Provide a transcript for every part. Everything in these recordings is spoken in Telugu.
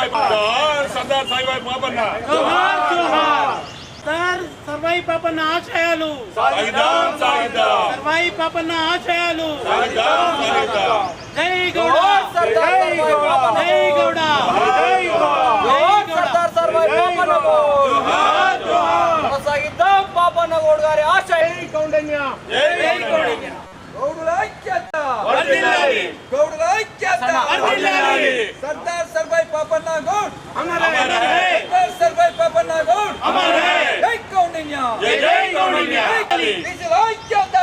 సర్దార్ సర్వాయి జోహార్ సర్దార్ సాయిబాయి పాపన్న సార్ సర్వాయి పాపన్న ఆశయాలు సాగిద్దాం సాగిద్దాం సర్వాయి పాపన్న ఆశయాలు సాగిద్దాం సాగిద్దాం జై గౌడ జై గౌడ జై గౌడ జోహార్ సర్దార్ సర్వాయి పాపన్నకు కొనసాగిద్దాం పాపన్న గౌడ్ గారి ఆశయం జై గౌడయ్య గౌడుల ఐక్యత! గౌడుల ఐక్యత! సర్దార్ సర్వాయి పాపన్న గౌడ్! సర్దార్ సర్వాయి పాపన్న గౌడ్! జై కౌండిన్య ఐక్యత!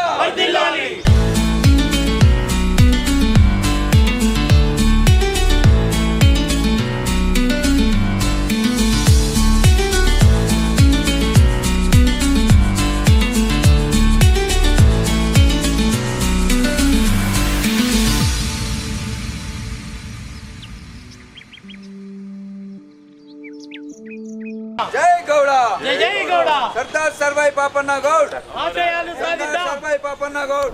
గౌడ. జై జై గౌడ. సర్దార్ సర్వాయి పాపన్న గౌడ్. ఆశయాలు సాధిద్దాం. సర్వాయి పాపన్న గౌడ్.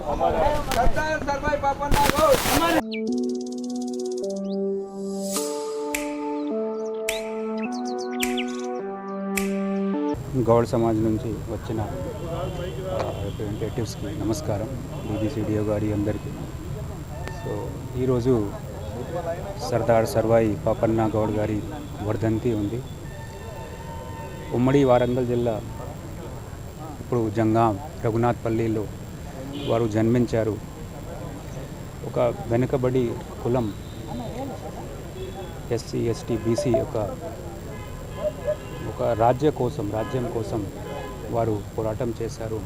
సర్దార్ సర్వాయి పాపన్న గౌడ్. గౌడ్ సమాజ్ నుంచి వచ్చిన రిప్రజెంటేటివ్స్కి నమస్కారం. బీబీసీడీఓ గారి అందరికీ. సో ఈరోజు సర్దార్ సర్వాయి పాపన్న గౌడ్ గారి వర్ధంతి ఉంది. ఉమ్మడి వారంగల్ జిల్లా ఇప్పుడు జంగాం రఘునాథ్పల్లిలో వారు జన్మించారు. ఒక వెనుకబడి కులం ఎస్సీ ఎస్టీ బీసీ ఒక ఒక రాజ్య కోసం రాజ్యం కోసం వారు పోరాటం చేశారు.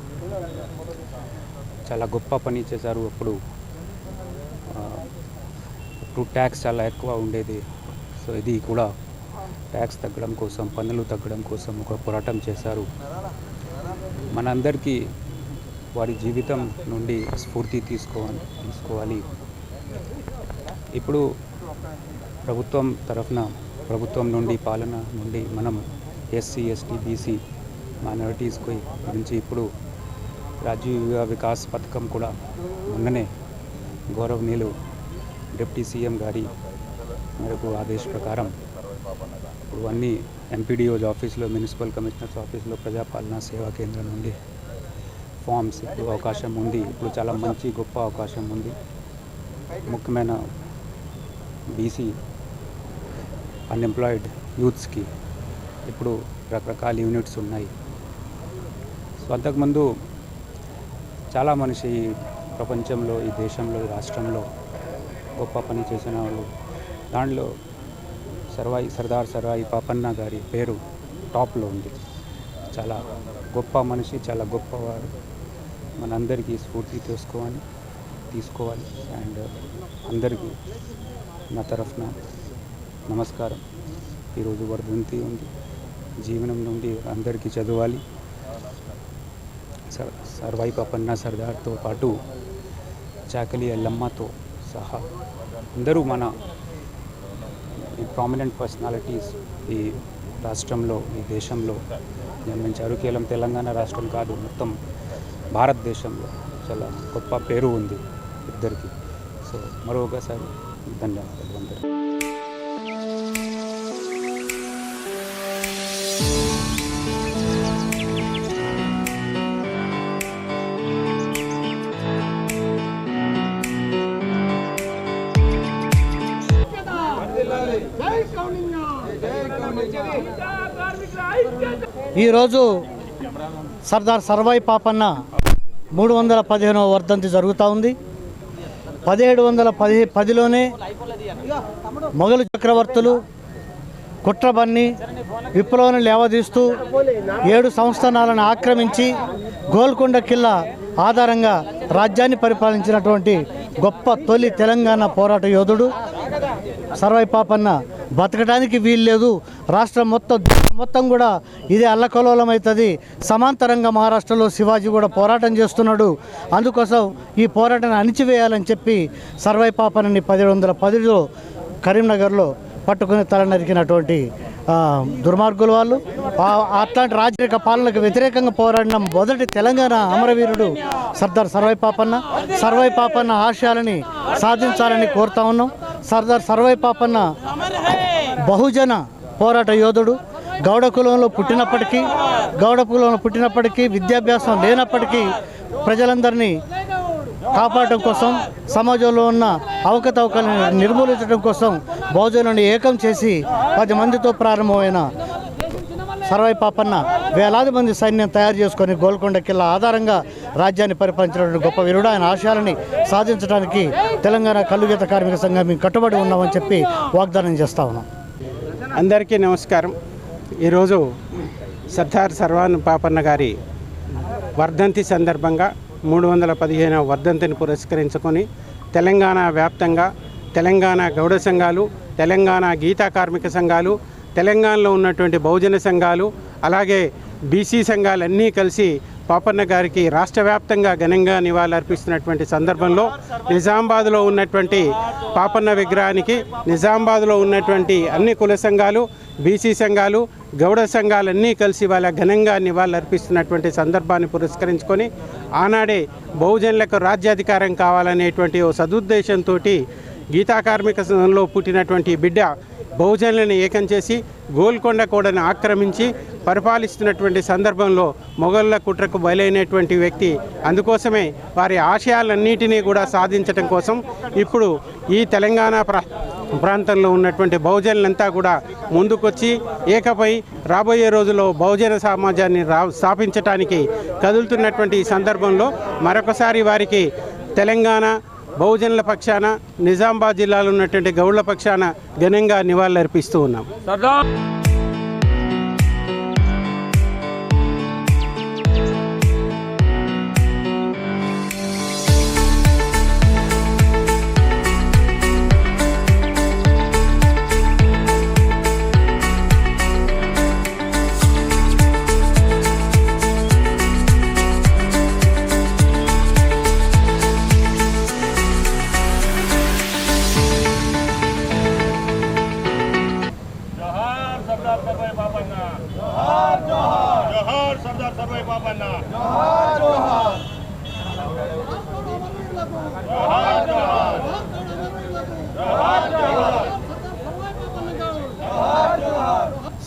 చాలా గొప్ప పని చేశారు. అప్పుడు ఇప్పుడు ట్యాక్స్ చాలా ఎక్కువ ఉండేది. సో ఇది కూడా ట్యాక్స్ తగ్గడం కోసం పన్నులు తగ్గడం కోసం ఒక పోరాటం చేశారు. మనందరికీ వారి జీవితం నుండి స్ఫూర్తి తీసుకోవాలి తీసుకోవాలి. ఇప్పుడు ప్రభుత్వం తరఫున ప్రభుత్వం నుండి పాలన నుండి మనం ఎస్సీ ఎస్టీ బీసీ మైనారిటీస్ గురించి ఇప్పుడు రాజీవ వికాస్ పథకం కూడా మొన్ననే గౌరవనీయులు డిప్యూటీ సీఎం గారి మేరకు ఆదేశ ప్రకారం ఇప్పుడు అన్ని ఎంపీడీఓజ్ ఆఫీస్లో మున్సిపల్ కమిషనర్స్ ఆఫీస్లో ప్రజాపాలన సేవా కేంద్రం నుండి ఫామ్స్ ఇప్పుడు అవకాశం ఉంది. ఇప్పుడు చాలా మంచి గొప్ప అవకాశం ఉంది. ముఖ్యమైన బీసీ అన్ఎంప్లాయిడ్ యూత్స్కి ఇప్పుడు రకరకాల యూనిట్స్ ఉన్నాయి. సో అంతకుముందు చాలా మనిషి ఈ ప్రపంచంలో ఈ దేశంలో ఈ రాష్ట్రంలో గొప్ప పని చేసిన వాళ్ళు. దాంట్లో సర్వాయి సర్దార్ సర్వాయి పాపన్న గారి పేరు టాప్లో ఉంది. చాలా గొప్ప మనిషి చాలా గొప్పవారు. మనందరికీ స్ఫూర్తి తీసుకోవాలి తీసుకోవాలి. అండ్ అందరికీ నా తరఫున నమస్కారం. ఈరోజు వర్ధంతి ఉంది. జీవనం నుండి అందరికీ చదవాలి. సర్ సర్వాయి పాపన్న సర్దార్తో పాటు చాకలి ఎల్లమ్మతో సహా అందరూ మన ఈ ప్రామినెంట్ పర్సనాలిటీస్ ఈ రాష్ట్రంలో ఈ దేశంలో జన్మించారు. కేవలం తెలంగాణ రాష్ట్రం కాదు మొత్తం భారతదేశంలో చాలా గొప్ప పేరు ఉంది ఇద్దరికి. సో మరొకసారి ధన్యవాదాలు. అందరికీ ఈరోజు సర్దార్ సర్వాయి పాపన్న మూడు వందల పదిహేనవ వర్ధంతి జరుగుతూ ఉంది. పదిహేడు వందల పది పదిలోనే మొఘలు చక్రవర్తులు కుట్రబన్ని విప్లవాన్ని లేవదీస్తూ ఏడు సంస్థానాలను ఆక్రమించి గోల్కొండ కిల్లా ఆధారంగా రాజ్యాన్ని పరిపాలించినటువంటి గొప్ప తొలి తెలంగాణ పోరాట యోధుడు సర్వై పాపన్న బతకడానికి వీల్లేదు రాష్ట్రం మొత్తం మొత్తం కూడా ఇది అల్లకలోలం అవుతుంది సమాంతరంగా మహారాష్ట్రలో శివాజీ కూడా పోరాటం చేస్తున్నాడు. అందుకోసం ఈ పోరాటాన్ని అణిచివేయాలని చెప్పి సర్వై పాపనని పదిహేడు వందల పదిలో కరీంనగర్లో పట్టుకుని తల నరికినటువంటి దుర్మార్గుల వాళ్ళు. అట్లాంటి రాజరిక పాలనకు వ్యతిరేకంగా పోరాడిన మొదటి తెలంగాణ అమరవీరుడు సర్దార్ సర్వై పాపన్న సర్వై పాపన్న ఆశయాలని సాధించాలని కోరుతా ఉన్నాం. సర్దార్ సర్వై పాపన్న బహుజన పోరాట యోధుడు. గౌడ కులంలో పుట్టినప్పటికీ గౌడ కులంలో పుట్టినప్పటికీ విద్యాభ్యాసం లేనప్పటికీ ప్రజలందరినీ కాపాడటం కోసం సమాజంలో ఉన్న అవకతవకలను నిర్మూలించడం కోసం బహుజనుని ఏకం చేసి పది మందితో ప్రారంభమైన సర్వై పాపన్న వేలాది మంది సైన్యం తయారు చేసుకొని గోల్కొండ కిల్లా ఆధారంగా రాజ్యాన్ని పరిపాలించినటువంటి గొప్ప వీరుడు. ఆయన ఆశయాలని సాధించడానికి తెలంగాణ కల్లుగీత కార్మిక సంఘం మేము కట్టుబడి ఉన్నామని చెప్పి వాగ్దానం చేస్తా ఉన్నాం. అందరికీ నమస్కారం. ఈరోజు సర్దార్ సర్వాన్ పాపన్న గారి వర్ధంతి సందర్భంగా మూడు వందల పదిహేనవ వర్ధంతిని పురస్కరించుకొని తెలంగాణ వ్యాప్తంగా తెలంగాణ గౌడ సంఘాలు తెలంగాణ గీతా కార్మిక సంఘాలు తెలంగాణలో ఉన్నటువంటి బహుజన సంఘాలు అలాగే బీసీ సంఘాలన్నీ కలిసి పాపన్న గారికి రాష్ట్ర వ్యాప్తంగా ఘనంగా నివాళులర్పిస్తున్నటువంటి సందర్భంలో నిజామాబాద్లో ఉన్నటువంటి పాపన్న విగ్రహానికి నిజామాబాద్లో ఉన్నటువంటి అన్ని కుల సంఘాలు బీసీ సంఘాలు గౌడ సంఘాలన్నీ కలిసి వాళ్ళ ఘనంగా నివాళులర్పిస్తున్నటువంటి సందర్భాన్ని పురస్కరించుకొని ఆనాడే బహుజనులకు రాజ్యాధికారం కావాలనేటువంటి ఓ సదుద్దేశంతో గీతా కార్మిక సంఘంలో పుట్టినటువంటి బిడ్డ బహుజనులను ఏకం చేసి గోల్కొండ కోటను ఆక్రమించి పరిపాలిస్తున్నటువంటి సందర్భంలో మొఘళ్ళ కుట్రకు బయలైనటువంటి వ్యక్తి. అందుకోసమే వారి ఆశయాలన్నిటినీ కూడా సాధించడం కోసం ఇప్పుడు ఈ తెలంగాణ ప్రా ప్రాంతంలో ఉన్నటువంటి బహుజనులంతా కూడా ముందుకొచ్చి ఏకపై రాబోయే రోజుల్లో బహుజన సమాజాన్ని రా స్థాపించడానికి కదులుతున్నటువంటి ఈ సందర్భంలో మరొకసారి వారికి తెలంగాణ బహుజనుల పక్షాన నిజామాబాద్ జిల్లాలో ఉన్నటువంటి గౌడ్ల పక్షాన ఘనంగా నివాళులర్పిస్తూ ఉన్నాం.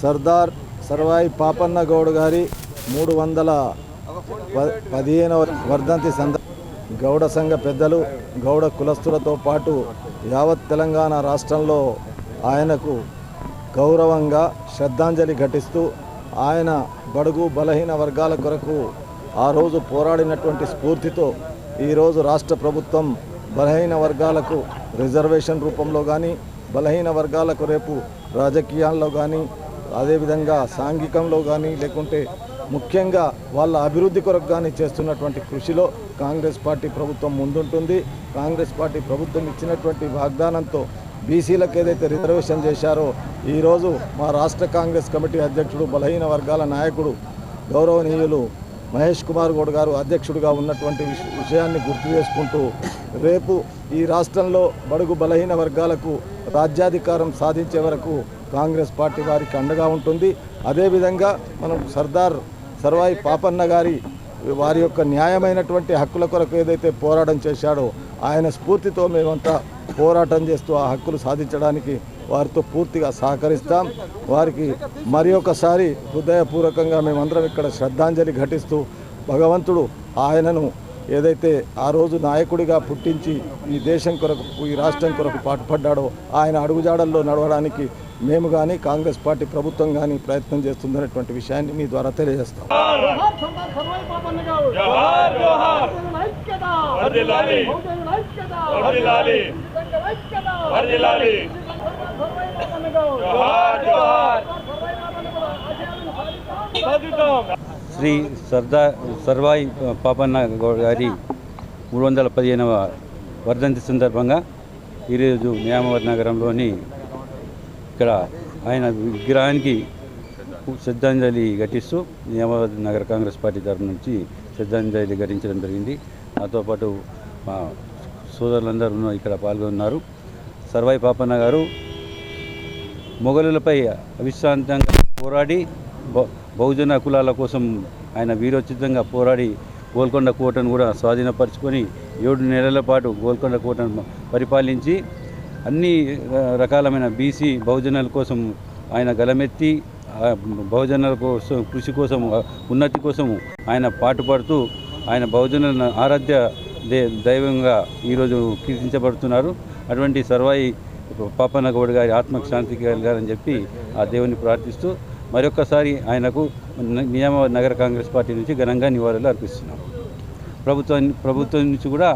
సర్దార్ సర్వాయి పాపన్న గౌడ్ గారి మూడు వందల ప- పదిహేనవ వర్ధంతి సంద గౌడ సంఘ పెద్దలు గౌడ కులస్తులతో పాటు యావత్ తెలంగాణ రాష్ట్రంలో ఆయనకు గౌరవంగా శ్రద్ధాంజలి ఘటిస్తూ ఆయన బడుగు బలహీన వర్గాల కొరకు ఆ రోజు పోరాడినటువంటి స్ఫూర్తితో ఈరోజు రాష్ట్ర ప్రభుత్వం బలహీన వర్గాలకు రిజర్వేషన్ రూపంలో కానీ బలహీన వర్గాలకు రేపు రాజకీయాల్లో కానీ అదేవిధంగా సాంఘికంలో కానీ లేకుంటే ముఖ్యంగా వాళ్ళ అభివృద్ధి కొరకు కానీ చేస్తున్నటువంటి కృషిలో కాంగ్రెస్ పార్టీ ప్రభుత్వం ముందుంటుంది. కాంగ్రెస్ పార్టీ ప్రభుత్వం ఇచ్చినటువంటి వాగ్దానంతో బీసీలకు ఏదైతే రిజర్వేషన్ చేశారో ఈరోజు మా రాష్ట్ర కాంగ్రెస్ కమిటీ అధ్యక్షుడు బలహీన వర్గాల నాయకుడు గౌరవనీయులు మహేష్ కుమార్ గౌడ్ గారు అధ్యక్షుడిగా ఉన్నటువంటి విష- విషయాన్ని గుర్తు చేసుకుంటూ రేపు ఈ రాష్ట్రంలో బడుగు బలహీన వర్గాలకు రాజ్యాధికారం సాధించే వరకు కాంగ్రెస్ పార్టీ వారికి అండగా ఉంటుంది. అదేవిధంగా మనం సర్దార్ సర్వాయి పాపన్న గారి వారి యొక్క న్యాయమైనటువంటి హక్కుల కొరకు ఏదైతే పోరాటం చేశాడో ఆయన స్ఫూర్తితో మేమంతా పోరాటం చేస్తూ ఆ హక్కులు సాధించడానికి వారితో పూర్తిగా సహకరిస్తాం. వారికి మరి ఒకసారి హృదయపూర్వకంగా మేమందరం ఇక్కడ శ్రద్ధాంజలి ఘటిస్తూ భగవంతుడు ఆయనను ఏదైతే ఆ రోజు నాయకుడిగా పుట్టించి ఈ దేశం కొరకు ఈ రాష్ట్రం కొరకు పాటుపడ్డాడో ఆయన అడుగుజాడల్లో నడవడానికి మేము కానీ కాంగ్రెస్ పార్టీ ప్రభుత్వం కానీ ప్రయత్నం చేస్తుందనేటువంటి విషయాన్ని మీ ద్వారా తెలియజేస్తాం. జోహార్. శ్రీ సర్దా సర్వాయి పాపన్న గౌడ్ గారి మూడు వందల పదిహేనవ వర్ధంతి సందర్భంగా ఈరోజు నియామవర్ నగరంలోని ఇక్కడ ఆయన విగ్రహానికి శ్రద్ధాంజలి ఘటిస్తూ నియామవర్ నగర కాంగ్రెస్ పార్టీ తరఫు నుంచి శ్రద్ధాంజలి ఘటించడం జరిగింది. నాతో పాటు మా సోదరులందరూ ఇక్కడ పాల్గొన్నారు. సర్వాయి పాపన్న గారు మొఘలులపై అవిశ్రాంతంగా పోరాడి బహుజన కులాల కోసం ఆయన వీరోచితంగా పోరాడి గోల్కొండ కోటను కూడా స్వాధీనపరుచుకొని ఏడు నెలల పాటు గోల్కొండ కోటను పరిపాలించి అన్ని రకాలమైన బీసీ బహుజనుల కోసం ఆయన గలమెత్తి బహుజనుల కోసం కృషి కోసం ఉన్నతి కోసం ఆయన పాటుపడుతూ ఆయన బహుజనుల ఆరాధ్య దే దైవంగా ఈరోజు కీర్తించబడుతున్నారు. అటువంటి సర్వాయి పాపన్న గౌడ్ గారి ఆత్మకు శాంతి కలగాలని చెప్పి ఆ దేవుని ప్రార్థిస్తూ మరొకసారి ఆయనకు నియామ నగర కాంగ్రెస్ పార్టీ నుంచి ఘనంగా నివాళులు అర్పిస్తున్నాం. ప్రభుత్వం ప్రభుత్వం నుంచి కూడా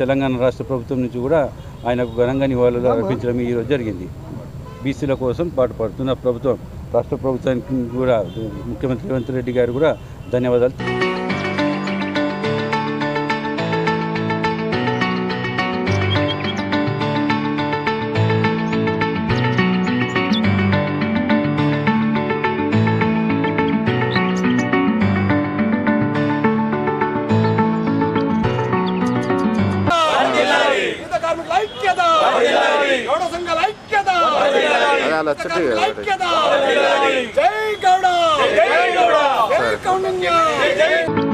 తెలంగాణ రాష్ట్ర ప్రభుత్వం నుంచి కూడా ఆయనకు ఘనంగా నివాళులు అర్పించడం ఈరోజు జరిగింది. బీసీల కోసం పాటుపడుతున్న ప్రభుత్వం రాష్ట్ర ప్రభుత్వానికి కూడా ముఖ్యమంత్రి రేవంత్ రెడ్డి గారు కూడా ధన్యవాదాలు. కార్మికుల ఐక్యత జై.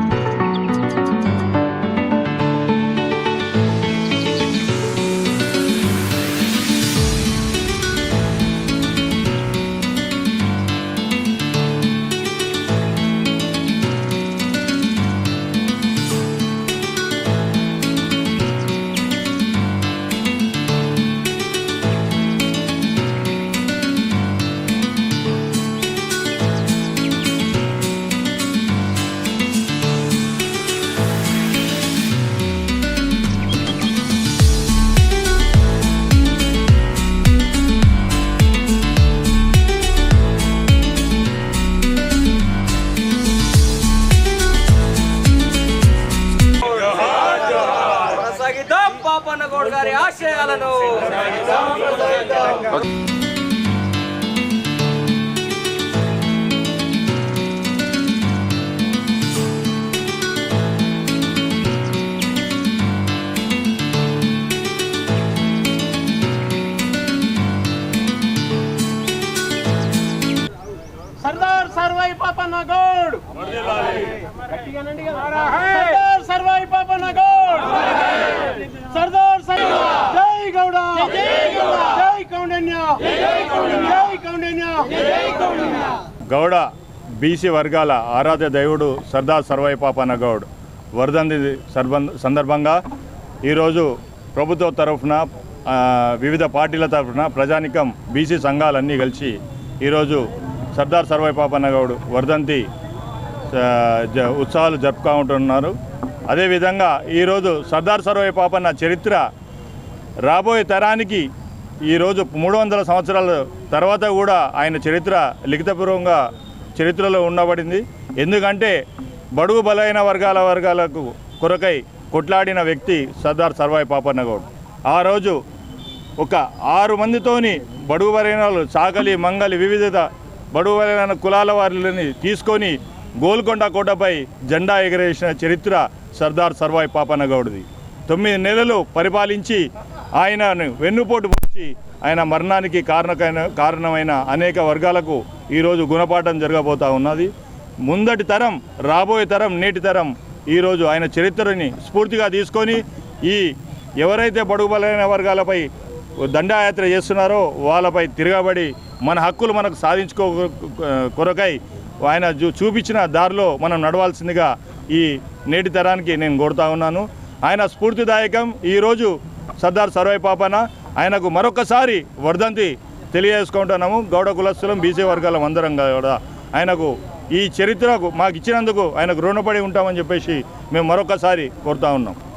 గౌడ బీసీ వర్గాల ఆరాధ్య దేవుడు సర్దార్ సర్వై పాపన్న గౌడ్ వర్ధంతి సర్బం సందర్భంగా ఈరోజు ప్రభుత్వ తరఫున వివిధ పార్టీల తరఫున ప్రజానికం బీసీ సంఘాలన్నీ కలిసి ఈరోజు సర్దార్ సర్వై పాపన్న గౌడ్ వర్ధంతి ఉత్సవాలు జరుపుకుంటున్నారు అదేవిధంగా ఈరోజు సర్దార్ సర్వై పాపన్న చరిత్ర రాబోయే తరానికి ఈరోజు మూడు వందల సంవత్సరాల తర్వాత కూడా ఆయన చరిత్ర లిఖితపూర్వంగా చరిత్రలో ఉండబడింది. ఎందుకంటే బడుగు బలైన వర్గాల వర్గాలకు కొరకై కొట్లాడిన వ్యక్తి సర్దార్ సర్వాయి పాపన్నగౌడ్. ఆ రోజు ఒక ఆరు మందితోని బడుగు బలైన సాగలి మంగలి వివిధ బడుగు బలైన కులాల వారిని తీసుకొని గోల్కొండ కోటపై జెండా ఎగరేసిన చరిత్ర సర్దార్ సర్వాయి పాపన్నగౌడ్ది. తొమ్మిది నెలలు పరిపాలించి ఆయనను వెన్నుపోటు పొడిచి ఆయన మరణానికి కారణకైన కారణమైన అనేక వర్గాలకు ఈరోజు గుణపాఠం జరగబోతా ఉన్నది. ముందటి తరం రాబోయే తరం నేటి తరం ఈరోజు ఆయన చరిత్రని స్ఫూర్తిగా తీసుకొని ఈ ఎవరైతే బడుగు బలైన వర్గాలపై దండయాత్ర చేస్తున్నారో వాళ్ళపై తిరగబడి మన హక్కులు మనకు సాధించుకో కొరకై ఆయన చూ చూపించిన దారిలో మనం నడవాల్సిందిగా ఈ నేటి తరానికి నేను కోరుతా ఉన్నాను. ఆయన స్ఫూర్తిదాయకం. ఈరోజు సర్దార్ సర్వై పాపన ఆయనకు మరొకసారి వర్ధంతి తెలియజేసుకుంటున్నాము. గౌడ కులస్తులం బీసీ వర్గాలం అందరం కూడా ఆయనకు ఈ చరిత్రకు మాకు ఇచ్చినందుకు ఆయనకు రుణపడి ఉంటామని చెప్పేసి మేము మరొకసారి కోరుతా ఉన్నాం.